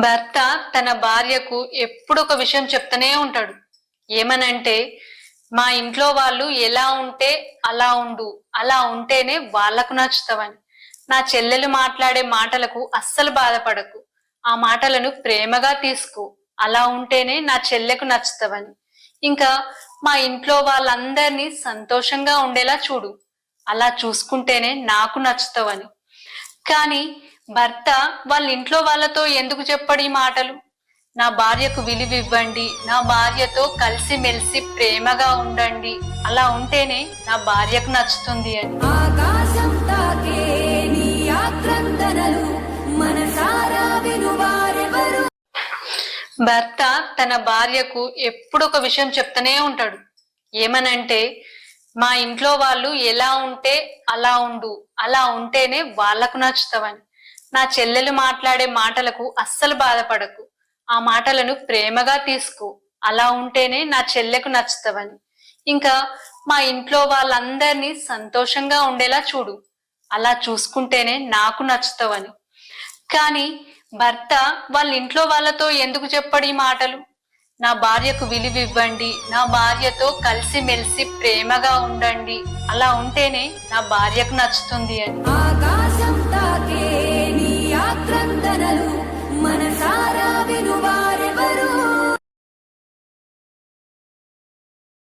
భర్త తన భార్యకు ఎప్పుడు ఒక విషయం చెప్తూనే ఉంటాడు. ఏమనంటే మా ఇంట్లో వాళ్ళు ఎలా ఉంటే అలా ఉండు అలా ఉంటేనే వాళ్ళకు నచ్చుతావని. నా చెల్లెలు మాట్లాడే మాటలకు అస్సలు బాధపడకు. ఆ మాటలను ప్రేమగా తీసుకో. అలా ఉంటేనే నా చెల్లెకు నచ్చుతావని. ఇంకా మా ఇంట్లో వాళ్ళందరినీ సంతోషంగా ఉండేలా చూడు. అలా చూసుకుంటేనే నాకు నచ్చుతావని. కానీ భర్త వాళ్ళ ఇంట్లో వాళ్ళతో ఎందుకు చెప్పడు ఈ మాటలు? నా భార్యకు విలువ ఇవ్వండి నా భార్యతో కలిసి మెలిసి ప్రేమగా ఉండండి. అలా ఉంటేనే నా భార్యకు నచ్చుతుంది అని. ఆకాశం తాకే నీ ఆక్రందనలు మనసారా వినువారెవరు? భర్త తన భార్యకు ఎప్పుడు ఒక విషయం చెప్తూనే ఉంటాడు. ఏమనంటే మా ఇంట్లో వాళ్ళు ఎలా ఉంటే అలా ఉండు అలా ఉంటేనే వాళ్ళకు నచ్చుతావని. నా చెల్లెలు మాట్లాడే మాటలకు అస్సలు బాధపడకు. ఆ మాటలను ప్రేమగా తీసుకో. అలా ఉంటేనే నా చెల్లెకు నచ్చుతావని. ఇంకా మా ఇంట్లో వాళ్ళందరినీ సంతోషంగా ఉండేలా చూడు. అలా చూసుకుంటేనే నాకు నచ్చుతావని. కానీ భర్త వాళ్ళ ఇంట్లో వాళ్ళతో ఎందుకు చెప్పడు ఈ మాటలు? నా భార్యకు విలువ ఇవ్వండి నా భార్యతో కలిసి మెలిసి ప్రేమగా ఉండండి. అలా ఉంటేనే నా భార్యకు నచ్చుతుంది అని.